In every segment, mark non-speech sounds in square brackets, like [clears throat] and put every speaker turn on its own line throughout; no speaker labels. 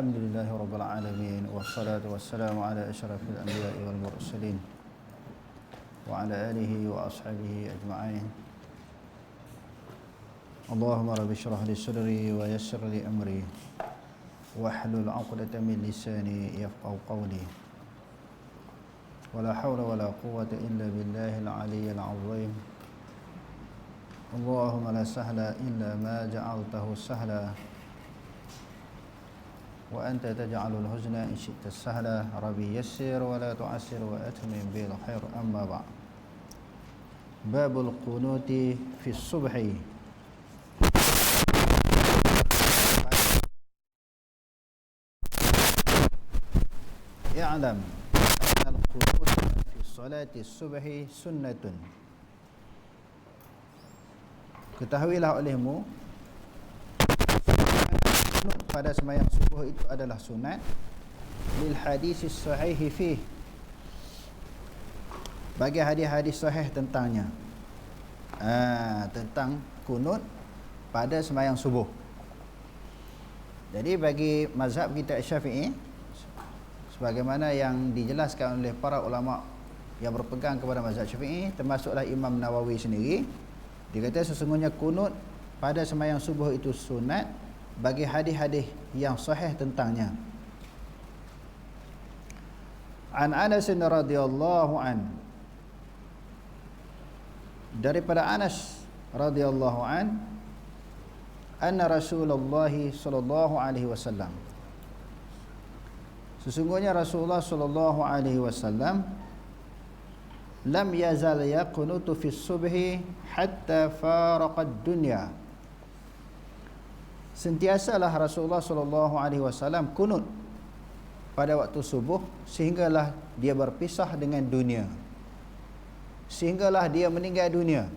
الحمد لله رب العالمين والصلاة والسلام على أشرف الأنبياء والمرسلين وعلى آله وأصحابه أجمعين. اللهم رب اشرح لي صدري ويسر لي أمري واحلل عقدة من لساني يفقه قولي. ولا حول ولا قوة إلا بالله العلي العظيم. اللهم لا سهل إلا ما جعلته سهلا. وأنت تجعل الحزن إن شئت السهل. ربي يسر ولا تعسر وأتمم بالخير أما بعد. باب القنوت في الصبح. اعلم أن القنوت في صلاة الصبح سنة. Ketahuilah olehmu Kunut pada semayang subuh itu adalah sunat. Lil hadis sahihi fih. Bagi hadis-hadis sahih tentangnya. Ha, Tentang kunut pada semayang subuh. Jadi bagi mazhab kita syafi'i Sebagaimana yang dijelaskan oleh para ulama Yang berpegang kepada mazhab syafi'i Termasuklah Imam Nawawi sendiri dia kata sesungguhnya kunut pada semayang subuh itu sunat bagi hadis-hadis yang sahih tentangnya. An Anas radhiyallahu an. Daripada Anas radhiyallahu an anna Rasulullah sallallahu alaihi wasallam. Sesungguhnya Rasulullah sallallahu alaihi wasallam lam yazal yaqunutu fi subhi hatta faraqad dunya sentiasalah Rasulullah sallallahu alaihi wasallam kunut pada waktu subuh sehinggalah dia berpisah dengan dunia. Sehinggalah dia meninggal dunia.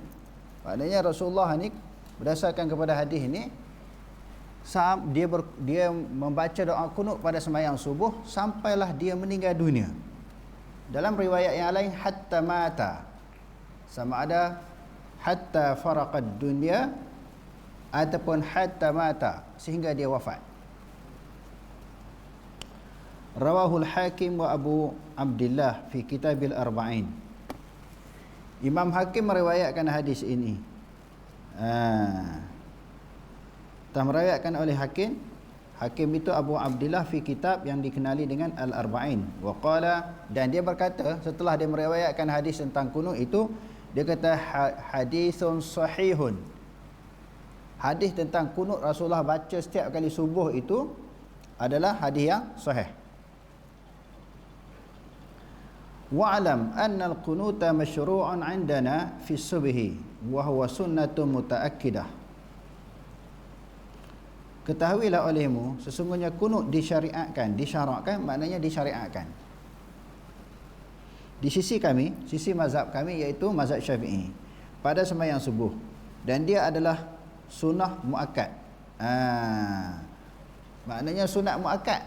Maknanya Rasulullah ni berdasarkan kepada hadis ini dia ber, dia membaca doa kunut pada sembahyang subuh sampailah dia meninggal dunia. Dalam riwayat yang lain hatta mata. Sama ada hatta faraqad dunya ataupun hatta mata sehingga dia wafat rawahul hakim wa abu abdullah fi kitabil arba'in imam hakim meriwayatkan hadis ini ha. tak meriwayatkan oleh hakim Hakim itu Abu Abdullah fi kitab yang dikenali dengan Al-Arba'in. Wa qala dan dia berkata setelah dia meriwayatkan hadis tentang kunut itu dia kata hadisun sahihun. Hadis tentang kunut Rasulullah baca setiap kali subuh itu adalah hadis yang sahih. Wa'lam anna al-qunuta masyru'un 'indana fi subhi wa huwa sunnatun mutaakkidah. Ketahuilah olehmu sesungguhnya kunut disyariatkan, disyarakkan maknanya disyariatkan. Di sisi kami, sisi mazhab kami iaitu mazhab Syafi'i pada sembahyang subuh dan dia adalah sunnah muakkad. Ha. Maknanya sunat muakkad.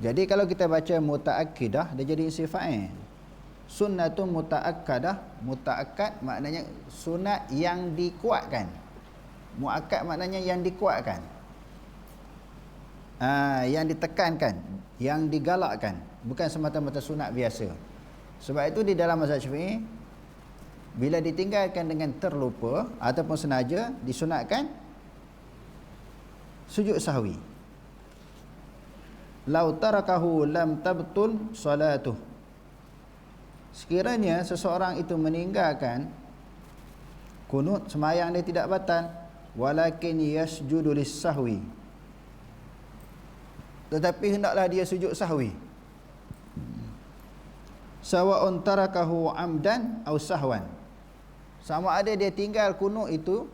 Jadi kalau kita baca mutaakkidah dia jadi isim fa'il sunnatun mutaakkadah mutaakkad maknanya sunat yang dikuatkan muakkad maknanya yang dikuatkan ha, yang ditekankan yang digalakkan bukan semata-mata sunat biasa sebab itu di dalam mazhab syafi'i bila ditinggalkan dengan terlupa ataupun senaja disunatkan sujud sahwi lau tarakahu lam tabtul salatuh Sekiranya seseorang itu meninggalkan kunut semayang dia tidak batal walakin yasjudu lis-sahwi. Tetapi hendaklah dia sujud sahwi. Sawa'un tarakahu amdan aw sahwan. Sama ada dia tinggal kunut itu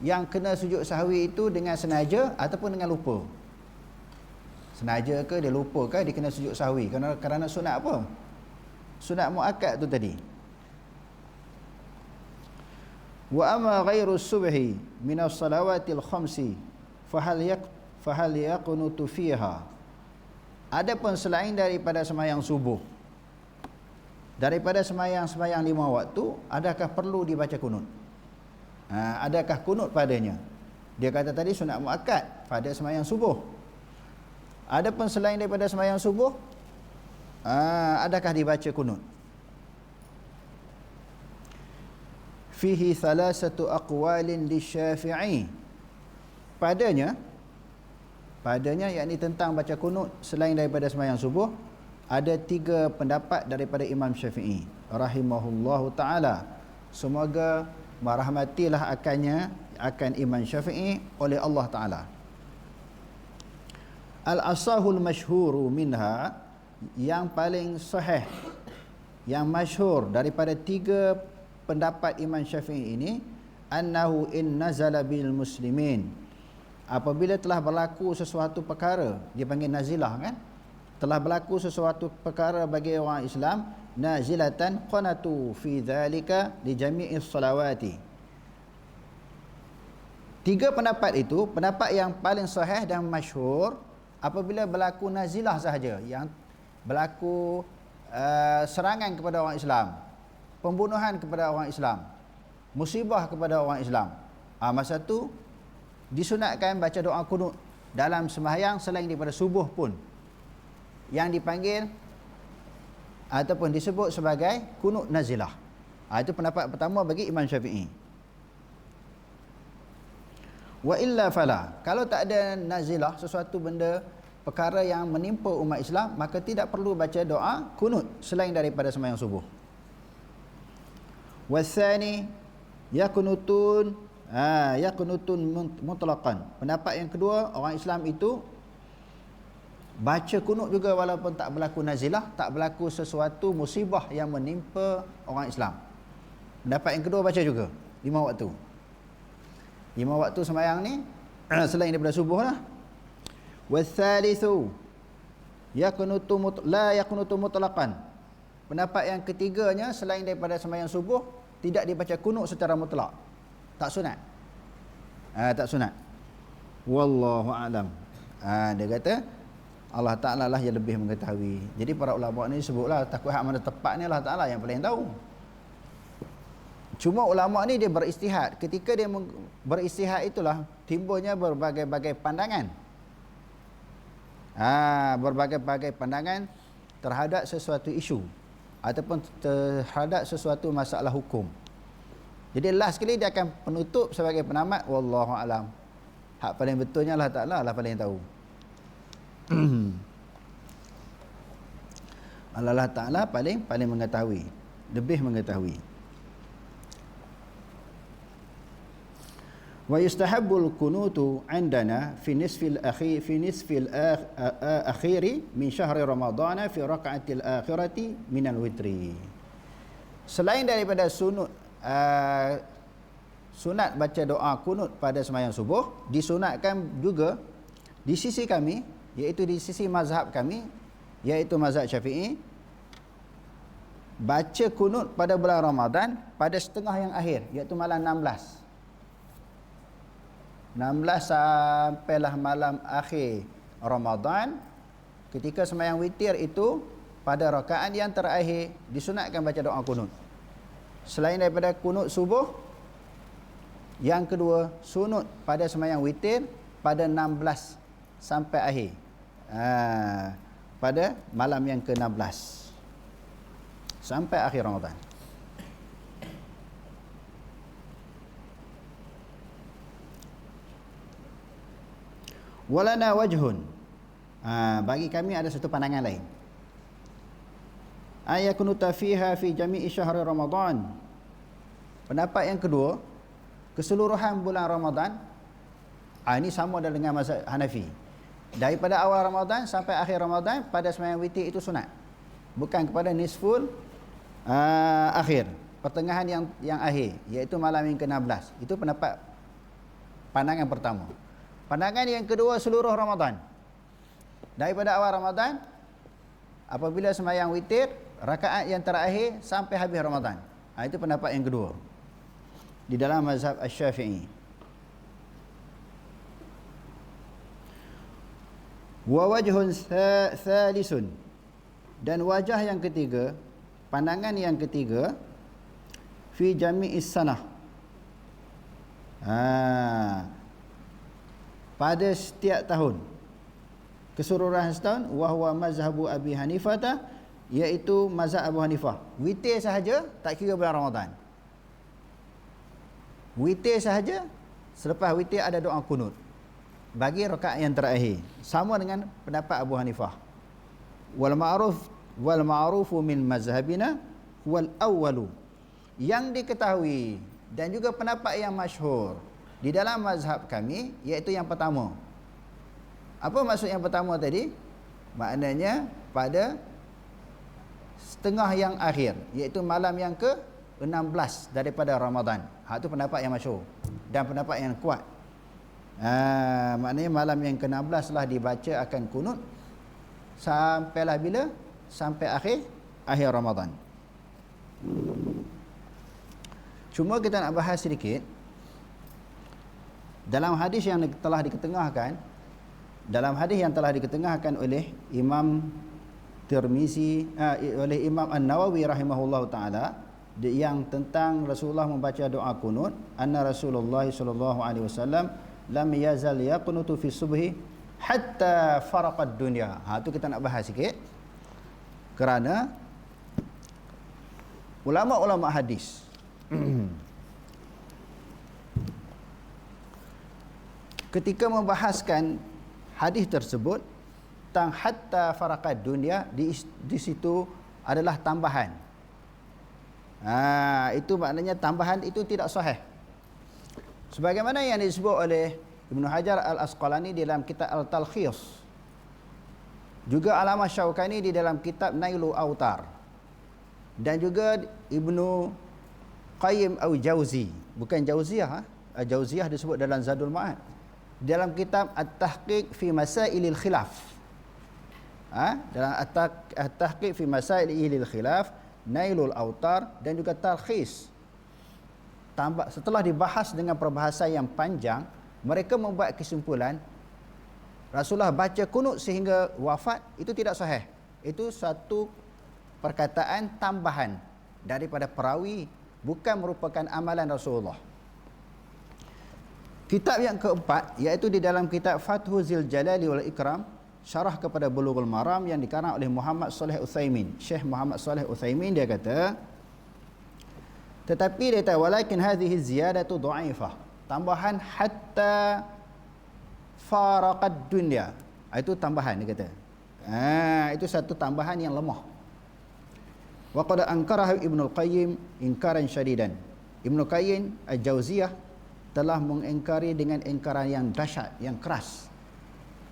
yang kena sujud sahwi itu dengan senaja ataupun dengan lupa. Senaja ke dia lupa ke dia kena sujud sahwi kerana kerana sunat apa? sunat muakkad tu tadi wa amma ghairu subhi min as-salawatil khamsi fahal yak fahal yaqunutu fiha adapun selain daripada sembahyang subuh daripada sembahyang-sembahyang lima waktu adakah perlu dibaca kunut Ha, adakah kunut padanya? Dia kata tadi sunat muakkad pada sembahyang subuh. Adapun selain daripada sembahyang subuh, ha, adakah dibaca kunut? Fihi thalathatu aqwalin lisyafi'i. Padanya padanya yakni tentang baca kunut selain daripada sembahyang subuh ada tiga pendapat daripada Imam Syafi'i rahimahullahu taala. Semoga merahmatilah akannya akan Imam Syafi'i oleh Allah taala. Al-asahul masyhuru minha yang paling sahih yang masyhur daripada tiga pendapat Imam Syafi'i ini annahu in nazala bil muslimin apabila telah berlaku sesuatu perkara dia panggil nazilah kan telah berlaku sesuatu perkara bagi orang Islam nazilatan qanatu fi dhalika li jami'i salawati. Tiga pendapat itu pendapat yang paling sahih dan masyhur apabila berlaku nazilah sahaja yang berlaku uh, serangan kepada orang Islam pembunuhan kepada orang Islam musibah kepada orang Islam. Ha, masa tu disunatkan baca doa kunut dalam sembahyang selain daripada subuh pun yang dipanggil ataupun disebut sebagai kunut nazilah. Ha, itu pendapat pertama bagi Imam Syafi'i. Wa illa fala. Kalau tak ada nazilah sesuatu benda perkara yang menimpa umat Islam maka tidak perlu baca doa kunut selain daripada sembahyang subuh. Wasani yakunutun ha, yakunutun mutlaqan. Pendapat yang kedua orang Islam itu baca kunut juga walaupun tak berlaku nazilah tak berlaku sesuatu musibah yang menimpa orang Islam. Pendapat yang kedua baca juga lima waktu. Lima waktu sembahyang ni [clears throat] selain daripada subuh lah. Wasalithu yakunutu mut la yakunutu mutlaqan. Pendapat yang ketiganya selain daripada sembahyang subuh tidak dibaca kunut secara mutlak. Tak sunat. Ha, tak sunat. Wallahu alam. Ha, dia kata Allah Ta'ala lah yang lebih mengetahui. Jadi para ulama ni sebutlah takut hak mana tepat ni Allah Ta'ala yang paling tahu. Cuma ulama ni dia beristihad. Ketika dia beristihad itulah timbulnya berbagai-bagai pandangan. Ha, berbagai-bagai pandangan terhadap sesuatu isu ataupun terhadap sesuatu masalah hukum. Jadi last sekali dia akan penutup sebagai penamat wallahu alam. Hak paling betulnya Allah Taala lah paling tahu. Allah Taala paling paling mengetahui, lebih mengetahui. Wa yustahabbul kunutu indana fi nisfil akhir fi nisfil akhiri min syahri ramadhan fi raka'atil akhirati min al-witri. Selain daripada sunut uh, sunat baca doa kunut pada sembahyang subuh disunatkan juga di sisi kami iaitu di sisi mazhab kami iaitu mazhab Syafi'i baca kunut pada bulan Ramadan pada setengah yang akhir iaitu malam 16 16 sampailah malam akhir Ramadan ketika sembahyang witir itu pada rakaat yang terakhir disunatkan baca doa kunut. Selain daripada kunut subuh yang kedua sunut pada sembahyang witir pada 16 sampai akhir ha, pada malam yang ke-16 sampai akhir Ramadan walana wajhun ha, bagi kami ada satu pandangan lain ayakunuta fiha fi jami'i syahri Ramadan. Pendapat yang kedua, keseluruhan bulan Ramadan ah ini sama dengan mazhab Hanafi. Daripada awal Ramadan sampai akhir Ramadan pada sembahyang witir itu sunat. Bukan kepada nisful uh, akhir, pertengahan yang yang akhir iaitu malam yang ke-16. Itu pendapat pandangan pertama. Pandangan yang kedua seluruh Ramadan. Daripada awal Ramadan apabila sembahyang witir rakaat yang terakhir sampai habis Ramadan. Ha, itu pendapat yang kedua. Di dalam mazhab Asy-Syafi'i. Wa wajhun thalisun. Dan wajah yang ketiga, pandangan yang ketiga fi jami'is sanah. Ha. Pada setiap tahun keseluruhan setahun wahwa mazhabu Abi Hanifah iaitu mazhab Abu Hanifah. Witir sahaja tak kira bulan Ramadan. Witir sahaja selepas witir ada doa kunut. Bagi rakaat yang terakhir sama dengan pendapat Abu Hanifah. Wal ma'ruf wal ma'rufu min mazhabina wal awwalu. Yang diketahui dan juga pendapat yang masyhur di dalam mazhab kami iaitu yang pertama. Apa maksud yang pertama tadi? Maknanya pada setengah yang akhir iaitu malam yang ke 16 daripada Ramadan. Hak tu pendapat yang masyhur dan pendapat yang kuat. Ha, maknanya malam yang ke-16 lah dibaca akan kunut sampailah bila? Sampai akhir akhir Ramadan. Cuma kita nak bahas sedikit dalam hadis yang telah diketengahkan dalam hadis yang telah diketengahkan oleh Imam Tirmizi uh, oleh Imam An-Nawawi rahimahullahu taala yang tentang Rasulullah membaca doa kunut anna Rasulullah sallallahu alaihi wasallam lam yazal yaqunutu fi subhi hatta faraqad dunya ha tu kita nak bahas sikit kerana ulama-ulama hadis [clears throat] Ketika membahaskan hadis tersebut tentang hatta farakat dunia di, di situ adalah tambahan. Ha, itu maknanya tambahan itu tidak sahih. Sebagaimana yang disebut oleh Ibnu Hajar Al-Asqalani dalam kitab Al-Talkhis. Juga Alamah Syaukani di dalam kitab Nailu Autar. Dan juga Ibnu Qayyim au Jauzi, bukan Jauziyah ha? Jauziyah disebut dalam Zadul Ma'ad. Dalam kitab At-Tahqiq fi Masailil Khilaf. Ha? dalam At-Tahqiq fi Masailil Khilaf, Nailul Autar dan juga Talkhis. Tambah setelah dibahas dengan perbahasan yang panjang, mereka membuat kesimpulan Rasulullah baca kunut sehingga wafat itu tidak sahih. Itu satu perkataan tambahan daripada perawi bukan merupakan amalan Rasulullah. Kitab yang keempat iaitu di dalam kitab Fathu Zil Jalali wal Ikram syarah kepada Bulughul Maram yang dikarang oleh Muhammad Saleh Utsaimin. Syekh Muhammad Saleh Utsaimin dia kata tetapi dia kata walakin hadhihi ziyadatu dhaifah. Tambahan hatta faraqad dunya. Itu tambahan dia kata. Ha, itu satu tambahan yang lemah. Wa qad ankarahu Ibnu Qayyim inkaran syadidan. Ibnu Qayyim Al-Jauziyah telah mengingkari dengan ingkaran yang dahsyat, yang keras.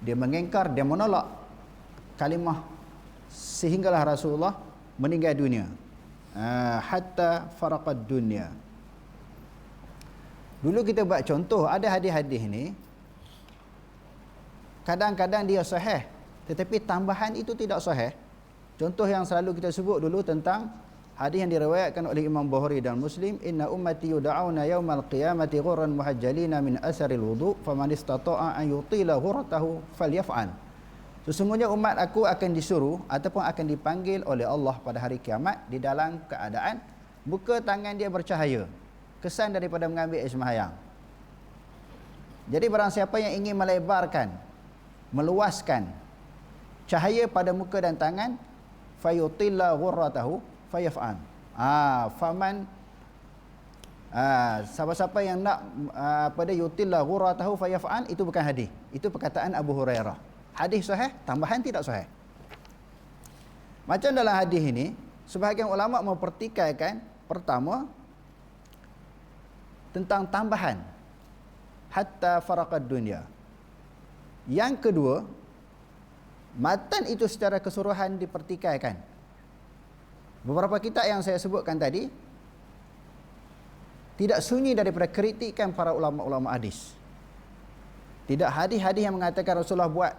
Dia mengingkar, dia menolak kalimah sehinggalah Rasulullah meninggal dunia. Uh, hatta faraqad dunya. Dulu kita buat contoh, ada hadis-hadis ni kadang-kadang dia sahih, tetapi tambahan itu tidak sahih. Contoh yang selalu kita sebut dulu tentang hadis yang diriwayatkan oleh Imam Bukhari dan Muslim, "Inna ummati yud'auna yaumal qiyamati ghurran muhajjalina min asaril wudu, faman istata'a an yutila ghurratahu falyaf'al." Sesungguhnya umat aku akan disuruh ataupun akan dipanggil oleh Allah pada hari kiamat di dalam keadaan buka tangan dia bercahaya. Kesan daripada mengambil ismahyang. Jadi barang siapa yang ingin melebarkan, meluaskan cahaya pada muka dan tangan, fayutilla ghurratahu fayaf'an ah faman ah siapa-siapa yang nak ah, pada yutilla ghurratahu fayaf'an itu bukan hadis itu perkataan Abu Hurairah hadis sahih tambahan tidak sahih macam dalam hadis ini sebahagian ulama mempertikaikan pertama tentang tambahan hatta faraqad dunya yang kedua Matan itu secara keseluruhan dipertikaikan. Beberapa kitab yang saya sebutkan tadi tidak sunyi daripada kritikan para ulama-ulama hadis. Tidak hadis-hadis yang mengatakan Rasulullah buat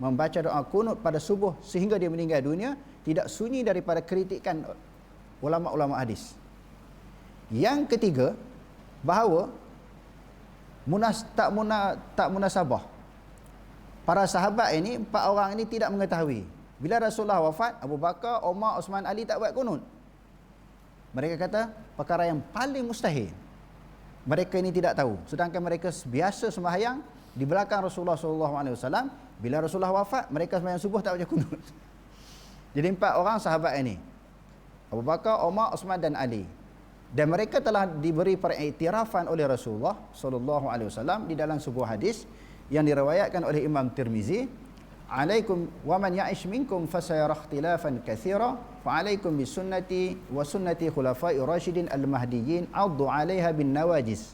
membaca doa kunut pada subuh sehingga dia meninggal dunia tidak sunyi daripada kritikan ulama-ulama hadis. Yang ketiga, bahawa munas tak munas tak munasabah Para sahabat ini, empat orang ini tidak mengetahui. Bila Rasulullah wafat, Abu Bakar, Umar, Osman, Ali tak buat kunut. Mereka kata, perkara yang paling mustahil. mereka ini tidak tahu sedangkan mereka biasa sembahyang di belakang Rasulullah wasallam bila Rasulullah wafat mereka sembahyang subuh tak baca kunut. [laughs] Jadi empat orang sahabat ini Abu Bakar, Umar, Osman dan Ali. Dan mereka telah diberi periktirafan oleh Rasulullah sallallahu alaihi wasallam di dalam sebuah hadis yang diriwayatkan oleh Imam Tirmizi. Alaikum wa man ya'ish minkum fasayara ikhtilafan katsira fa alaikum bi sunnati wa sunnati khulafa'i rasyidin al-mahdiyyin 'addu 'alaiha bin nawajis.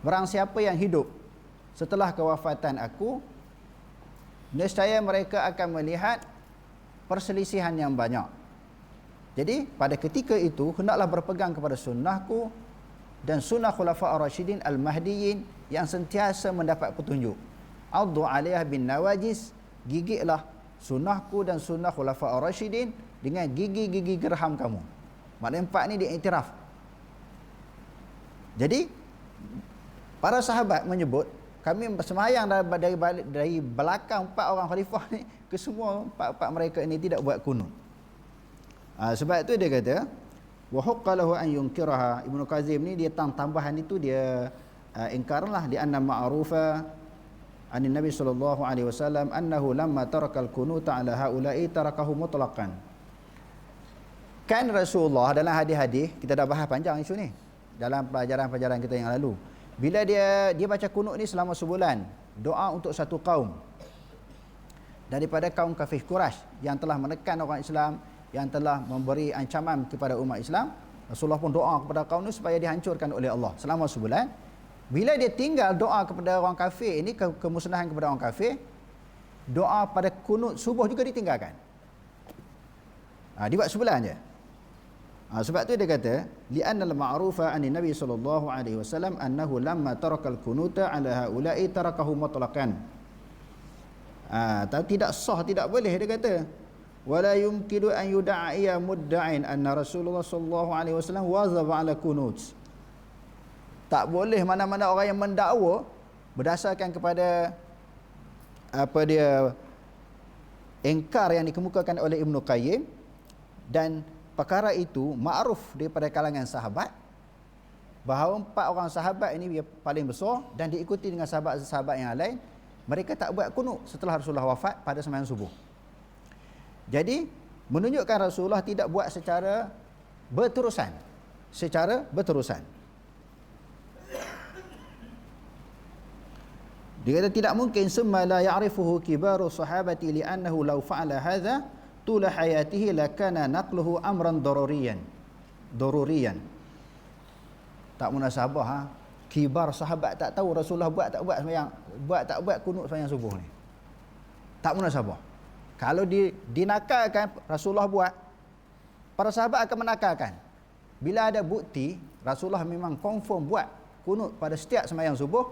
Barang siapa yang hidup setelah kewafatan aku nescaya mereka akan melihat perselisihan yang banyak. Jadi pada ketika itu hendaklah berpegang kepada sunnahku dan sunnah khulafa' ar-rasyidin al-mahdiyyin yang sentiasa mendapat petunjuk. Addu alaiha bin nawajis Gigitlah sunnahku dan sunnah khulafa ar-rasyidin Dengan gigi-gigi gerham kamu. Maknanya empat ni dia iktiraf. Jadi Para sahabat menyebut kami semayang dari, dari, dari belakang empat orang khalifah ni ke semua empat-empat mereka ini tidak buat kunut. Ha, sebab tu dia kata wa huqqalahu an yunkiraha Ibnu Kazim ni dia tang tambahan itu dia uh, ingkarlah di anna ma'rufa anin nabi sallallahu alaihi wasallam annahu lamma tarakal kunuta ala haula'i tarakahu mutlaqan. Kan Rasulullah dalam hadis-hadis kita dah bahas panjang isu ni dalam pelajaran-pelajaran kita yang lalu bila dia dia baca kunut ni selama sebulan doa untuk satu kaum daripada kaum kafir Quraisy yang telah menekan orang Islam yang telah memberi ancaman kepada umat Islam Rasulullah pun doa kepada kaum ni supaya dihancurkan oleh Allah selama sebulan bila dia tinggal doa kepada orang kafir ini ke kemusnahan kepada orang kafir, doa pada kunut subuh juga ditinggalkan. Ha, dia buat sebulan je. Ha, sebab tu dia kata, li'anna al-ma'rufa 'ani Nabi sallallahu alaihi wasallam annahu lamma taraka al-kunuta 'ala haula'i tarakahu mutlaqan. Ah, ha, tidak sah, tidak boleh dia kata. Wala yumkinu an yud'a mudda'in anna Rasulullah sallallahu alaihi wasallam wazaba 'ala kunut tak boleh mana-mana orang yang mendakwa berdasarkan kepada apa dia engkar yang dikemukakan oleh Ibnu Qayyim dan perkara itu ma'ruf daripada kalangan sahabat. Bahawa empat orang sahabat ini dia paling besar dan diikuti dengan sahabat-sahabat yang lain mereka tak buat kunut setelah Rasulullah wafat pada sembahyang subuh. Jadi menunjukkan Rasulullah tidak buat secara berterusan secara berterusan. Dia kata tidak mungkin semua la ya'rifuhu kibaru sahabati li'annahu law fa'ala hadha tula hayatihi lakana naqluhu amran daruriyan. Daruriyan. Tak munasabah ha. Kibar sahabat tak tahu Rasulullah buat tak buat sembahyang, buat tak buat kunut sembahyang subuh ni. Tak munasabah. Kalau di, dinakalkan Rasulullah buat para sahabat akan menakalkan. Bila ada bukti Rasulullah memang confirm buat kunut pada setiap sembahyang subuh,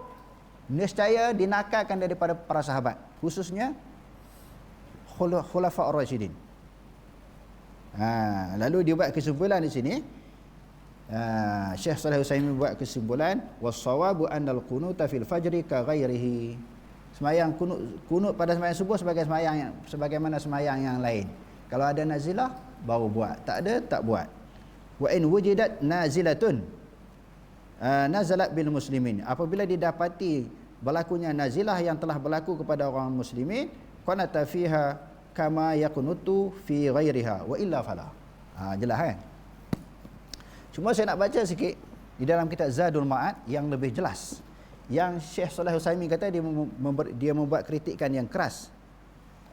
nescaya dinakalkan daripada para sahabat khususnya khulafa ar-rasyidin ha, lalu dia buat kesimpulan di sini. Ha, Syekh Salih Utsaimin buat kesimpulan was-sawabu annal qunuta fil fajri ka ghairihi. Semayang kunut, kunut pada semayang subuh sebagai semayang yang sebagaimana semayang yang lain. Kalau ada nazilah baru buat. Tak ada tak buat. Wa in wujidat nazilatun. Uh, nazalat bil muslimin. Apabila didapati berlakunya nazilah yang telah berlaku kepada orang muslimin qanata fiha kama yakunutu fi ghairiha wa illa fala. Ha, jelas kan cuma saya nak baca sikit di dalam kitab Zadul Ma'ad yang lebih jelas. Yang Syekh Saleh Utsaimin kata dia member, dia membuat kritikan yang keras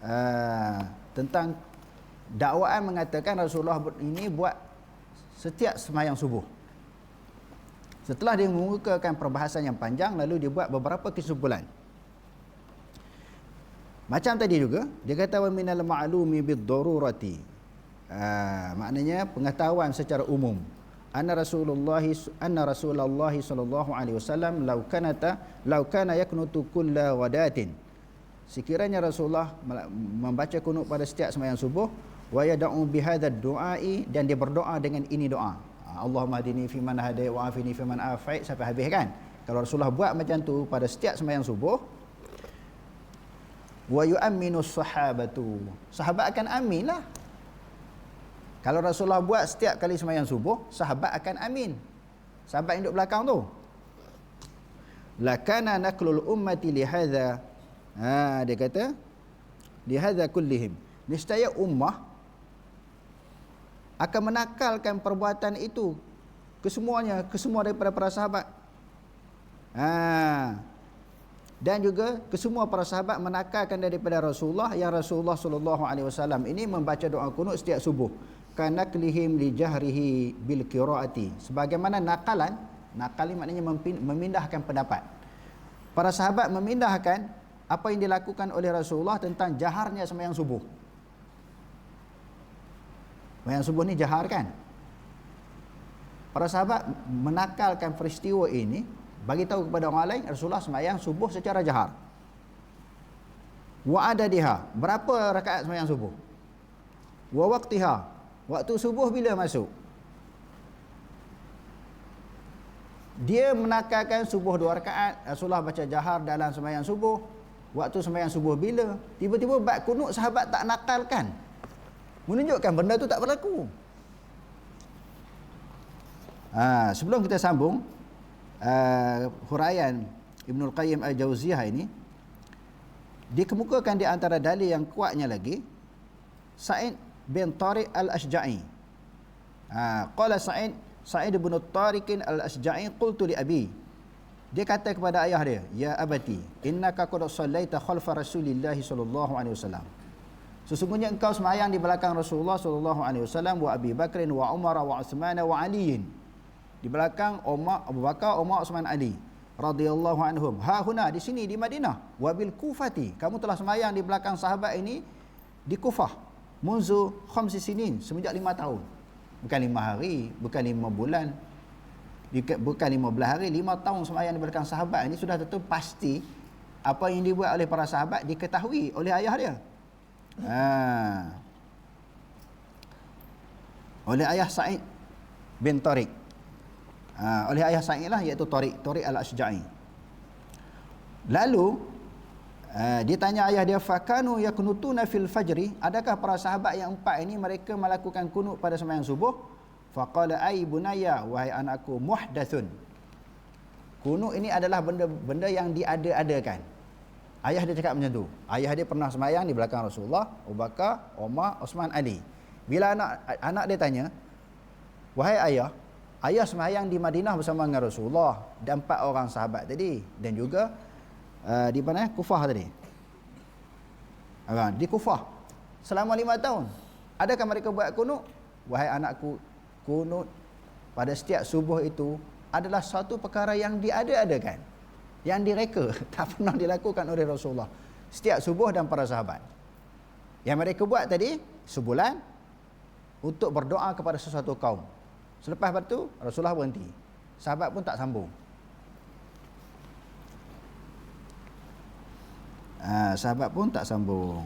uh, tentang dakwaan mengatakan Rasulullah ini buat setiap semayang subuh. Setelah dia mengukakan perbahasan yang panjang lalu dia buat beberapa kesimpulan. Macam tadi juga dia kata wa minal ma'lumi bid-darurati. Ah maknanya pengetahuan secara umum. Anna Rasulullah anna Rasulullah sallallahu alaihi wasallam law kanata law kana yaknutu kulla wadatin. Sekiranya Rasulullah membaca kunut pada setiap sembahyang subuh wa yad'u bihadzal du'ai dan dia berdoa dengan ini doa. Allahumma hadini fi man hadai wa afini fi man afait sampai habis kan kalau Rasulullah buat macam tu pada setiap sembahyang subuh wa yu'minu sahabatu. Sahabat akan amin lah. Kalau Rasulullah buat setiap kali sembahyang subuh sahabat akan amin. Sahabat yang duduk belakang tu. Lakana naklul ummati li hadha. Ha dia kata li hadha kullihim. Niscaya ummah akan menakalkan perbuatan itu kesemuanya kesemua daripada para sahabat. Ha dan juga kesemua para sahabat menakalkan daripada Rasulullah yang Rasulullah sallallahu alaihi wasallam ini membaca doa kunut setiap subuh. Kanaklihim li jahrihi bil qiraati. Sebagaimana nakalan nakal maknanya memindahkan pendapat. Para sahabat memindahkan apa yang dilakukan oleh Rasulullah tentang jaharnya sembahyang subuh. Sembahyang subuh ni jahar kan? Para sahabat menakalkan peristiwa ini bagi tahu kepada orang lain Rasulullah sembahyang subuh secara jahar. Wa adadiha, berapa rakaat sembahyang subuh? Wa waqtiha, waktu subuh bila masuk? Dia menakalkan subuh dua rakaat, Rasulullah baca jahar dalam sembahyang subuh. Waktu sembahyang subuh bila? Tiba-tiba bab kunut sahabat tak nakalkan. Menunjukkan benda tu tak berlaku. Ha, sebelum kita sambung, uh, huraian Ibnul Qayyim Al-Jauziyah ini dikemukakan di antara dalil yang kuatnya lagi Sa'id bin Tariq Al-Ashja'i. Ha, qala Sa'id Sa'id bin Tariq Al-Ashja'i qultu li abi. Dia kata kepada ayah dia, "Ya abati, innaka qad sallaita khalfa Rasulillah sallallahu alaihi wasallam." Sesungguhnya engkau sembahyang di belakang Rasulullah sallallahu alaihi wasallam wa Abi Bakr wa Umar wa Uthman wa Ali di belakang Umar Abu Bakar Umar Uthman Ali radhiyallahu anhum. Ha huna di sini di Madinah. Wabil kufati. Kamu telah sembahyang di belakang sahabat ini di Kufah. Munzu khamsi sinin semenjak lima tahun. Bukan lima hari bukan lima bulan. Bukan lima belas hari lima tahun sembahyang di belakang sahabat ini sudah tentu pasti apa yang dibuat oleh para sahabat diketahui oleh ayah dia. Ha. oleh ayah Sa'id bin Tariq ha, oleh ayah Sa'id lah iaitu Tariq Tariq al-Ashja'i. Lalu uh, dia tanya ayah dia fakanu yaknutuna fil fajri? Adakah para sahabat yang empat ini mereka melakukan kunut pada sembahyang subuh? Faqala ay bunayya wahai anakku muhdathun kunut ini adalah benda-benda yang diada-adakan. Ayah dia cakap macam tu. Ayah dia pernah sembahyang di belakang Rasulullah Abu Bakar Umar Osman Ali. Bila anak anak dia tanya wahai ayah ayah semayang di Madinah bersama dengan Rasulullah dan empat orang sahabat tadi. Dan juga uh, di mana Kufah tadi. Di Kufah. Selama lima tahun adakah mereka buat kunut? Wahai anakku kunut pada setiap subuh itu adalah satu perkara yang diada-adakan yang direka [laughs] tak pernah dilakukan oleh Rasulullah. Setiap subuh dan para sahabat. Yang mereka buat tadi sebulan untuk berdoa kepada sesuatu kaum Selepas itu Rasulullah berhenti. Sahabat pun tak sambung. Ha, sahabat pun tak sambung.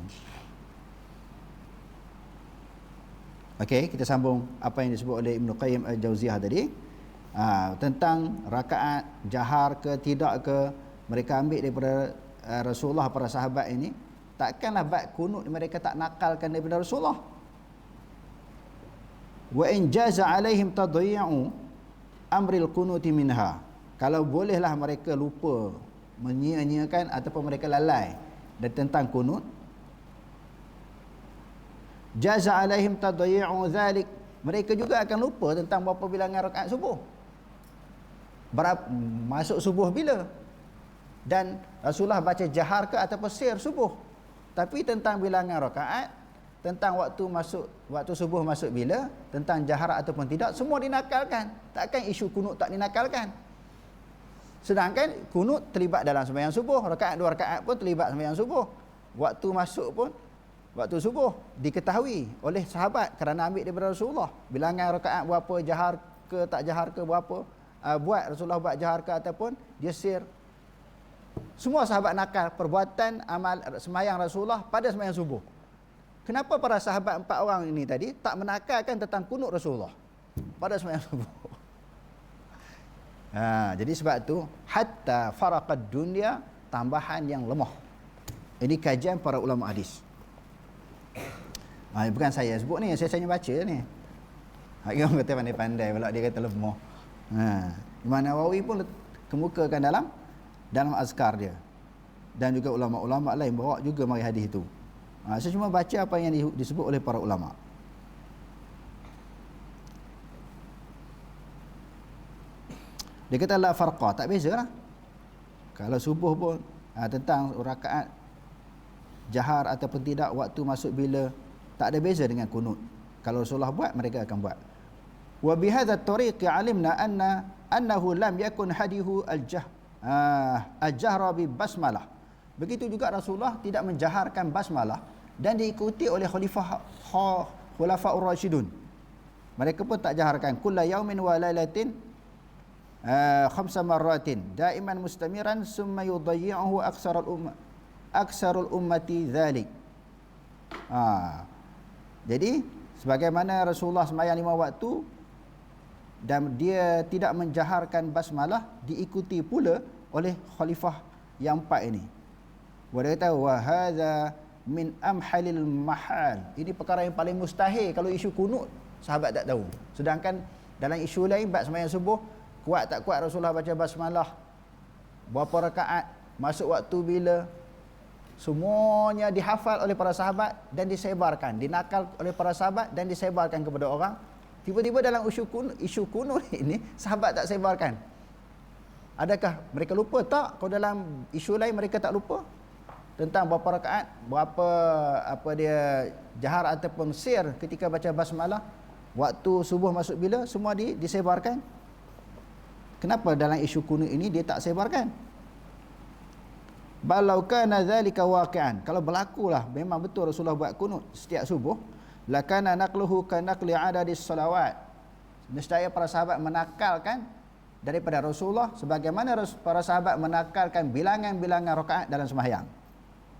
Okey, kita sambung apa yang disebut oleh Ibn Qayyim Al-Jauziyah tadi. Ha, tentang rakaat jahar ke tidak ke mereka ambil daripada uh, Rasulullah para sahabat ini takkanlah bab kunut mereka tak nakalkan daripada Rasulullah wa in jaza alaihim tadhi'u amril kunuti minha. Kalau bolehlah mereka lupa menyia-nyiakan ataupun mereka lalai dan tentang kunut jaza alaihim tadhi'u dhalik mereka juga akan lupa tentang berapa bilangan rakaat subuh. Berapa masuk subuh bila? Dan Rasulullah baca jahar ke ataupun sir subuh. Tapi tentang bilangan rakaat tentang waktu masuk waktu subuh masuk bila tentang jaharat ataupun tidak semua dinakalkan. Takkan isu kunut tak dinakalkan. Sedangkan kunut terlibat dalam sembahyang subuh rakaat dua rakaat pun terlibat sembahyang subuh. Waktu masuk pun waktu subuh diketahui oleh sahabat kerana ambil daripada Rasulullah. Bilangan rakaat berapa jahar ke tak jahar ke berapa uh, buat Rasulullah buat jahar ke ataupun dia sir. Semua sahabat nakal perbuatan amal sembahyang Rasulullah pada sembahyang subuh Kenapa para sahabat empat orang ini tadi tak menakalkan tentang kunut Rasulullah pada sembahyang subuh? [laughs] Ha, jadi sebab tu hatta faraqad dunya tambahan yang lemah. Ini kajian para ulama hadis. Ha, bukan saya sebut ni, saya hanya baca ni. Ha, [laughs] orang kata pandai-pandai pula dia kata lemah. Ha, Imam Nawawi pun kemukakan dalam dalam azkar dia. Dan juga ulama-ulama lain bawa juga mari hadis itu. Ha, saya cuma baca apa yang disebut oleh para ulama. Dia kata la farqa, tak beza lah. Kalau subuh pun ha, tentang rakaat jahar ataupun tidak waktu masuk bila tak ada beza dengan kunut. Kalau Rasulullah buat mereka akan buat. Wa bihadza tariq alimna anna annahu lam yakun hadihu al-jah ah, al-jahra bi basmalah. Begitu juga Rasulullah tidak menjaharkan basmalah dan diikuti oleh khalifah khulafaur rasyidun. Mereka pun tak jaharkan kullu yaumin wa lailatin uh, khamsa marratin daiman mustamiran summa yudayyi'uhu aksarul umma aksarul ummati dhalik. Ha. Jadi sebagaimana Rasulullah sembahyang lima waktu dan dia tidak menjaharkan basmalah diikuti pula oleh khalifah yang empat ini. Dia kata wa hadza min amhalil mahal. Ini perkara yang paling mustahil kalau isu kunut sahabat tak tahu. Sedangkan dalam isu lain bab sembahyang subuh kuat tak kuat Rasulullah baca basmalah berapa rakaat masuk waktu bila semuanya dihafal oleh para sahabat dan disebarkan dinakal oleh para sahabat dan disebarkan kepada orang. Tiba-tiba dalam isu kuno isu kuno [laughs] ini sahabat tak sebarkan. Adakah mereka lupa? Tak. Kalau dalam isu lain mereka tak lupa tentang berapa rakaat berapa apa dia jahar ataupun sir ketika baca basmalah waktu subuh masuk bila semua di, disebarkan. Kenapa dalam isu kuno ini dia tak sebarkan? Balau kana zalika waqi'an. Kalau berlakulah memang betul Rasulullah buat kunut setiap subuh lakana naqluhu ka naqli adadis salawat. Nescaya para sahabat menakalkan daripada Rasulullah sebagaimana para sahabat menakalkan bilangan-bilangan rakaat dalam sembahyang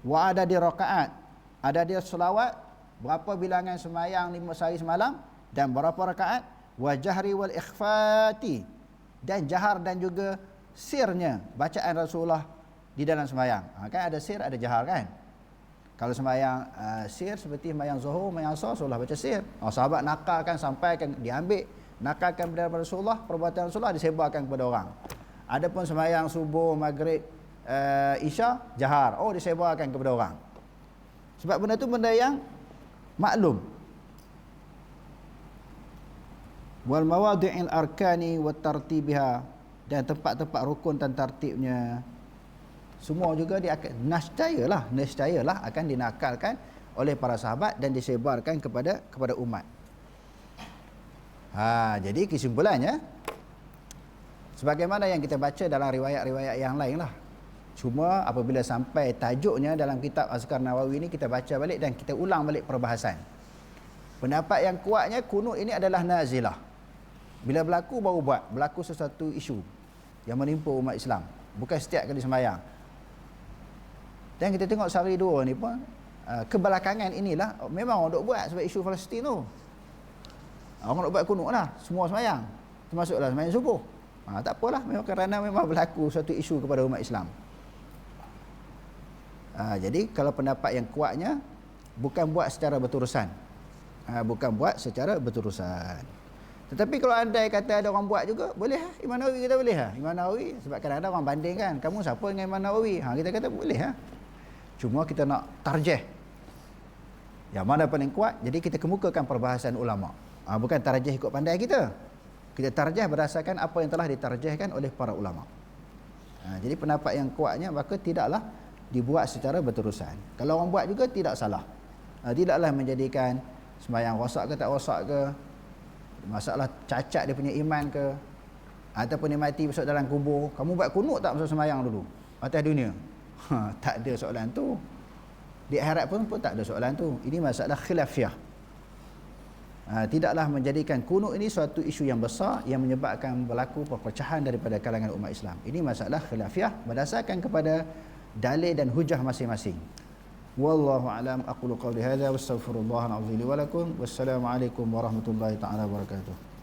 wa ada di rakaat ada dia selawat berapa bilangan sembahyang lima sehari semalam dan berapa rakaat? Wa jahri wal ikhfati dan jahar dan juga sirnya bacaan Rasulullah di dalam sembahyang ha, kan ada sir ada jahar kan? Kalau sembahyang uh, sir seperti sembahyang zuhur sembahyang asar Rasulullah baca sir. Oh, sahabat nakalkan sampaikan diambil nakalkan daripada Rasulullah perbuatan Rasulullah disebarkan kepada orang. Adapun sembahyang subuh maghrib uh, Isya jahar. Oh disebarkan kepada orang. Sebab benda tu benda yang maklum. Wal mawadi'il arkani wa tartibiha. Dan tempat-tempat rukun dan tertibnya semua juga dia akan nascayalah nascayalah akan dinakalkan oleh para sahabat dan disebarkan kepada kepada umat. Ha jadi kesimpulannya sebagaimana yang kita baca dalam riwayat-riwayat yang lain lah Cuma apabila sampai tajuknya dalam kitab Azkar Nawawi ini kita baca balik dan kita ulang balik perbahasan. Pendapat yang kuatnya kunut ini adalah nazilah. Bila berlaku baru buat, berlaku sesuatu isu yang menimpa umat Islam. Bukan setiap kali sembahyang. Dan kita tengok sehari dua ni pun uh, kebelakangan inilah memang orang duk buat sebab isu Palestin tu. Orang duk buat kunut lah, semua sembahyang. Termasuklah sembahyang subuh. Ha, tak apalah, memang kerana memang berlaku satu isu kepada umat Islam. Ha, jadi kalau pendapat yang kuatnya bukan buat secara berterusan. Ha, bukan buat secara berterusan. Tetapi kalau anda kata ada orang buat juga, boleh ha? Imam Nawawi kita boleh ha? Imam Nawawi sebab kadang-kadang orang banding kan, kamu siapa dengan Imam Nawawi? Ha, kita kata boleh ha? Cuma kita nak tarjih. Yang mana paling kuat, jadi kita kemukakan perbahasan ulama. Ha, bukan tarjih ikut pandai kita. Kita tarjih berdasarkan apa yang telah ditarjihkan oleh para ulama. Ha, jadi pendapat yang kuatnya maka tidaklah dibuat secara berterusan. Kalau orang buat juga tidak salah. Ha, tidaklah menjadikan sembahyang rosak ke tak rosak ke, masalah cacat dia punya iman ke, ataupun dia mati masuk dalam kubur. Kamu buat kunut tak masuk sembahyang dulu? Atas dunia. [laughs] Ha, tak ada soalan tu. Di akhirat pun, pun tak ada soalan tu. Ini masalah khilafiah. Ha, tidaklah menjadikan kunut ini suatu isu yang besar yang menyebabkan berlaku perpecahan daripada kalangan umat Islam. Ini masalah khilafiah berdasarkan kepada dalil dan hujah masing-masing. Wallahu alam aqulu qawli hadza wastaghfirullahal azim li wa lakum wassalamu alaikum warahmatullahi taala wabarakatuh.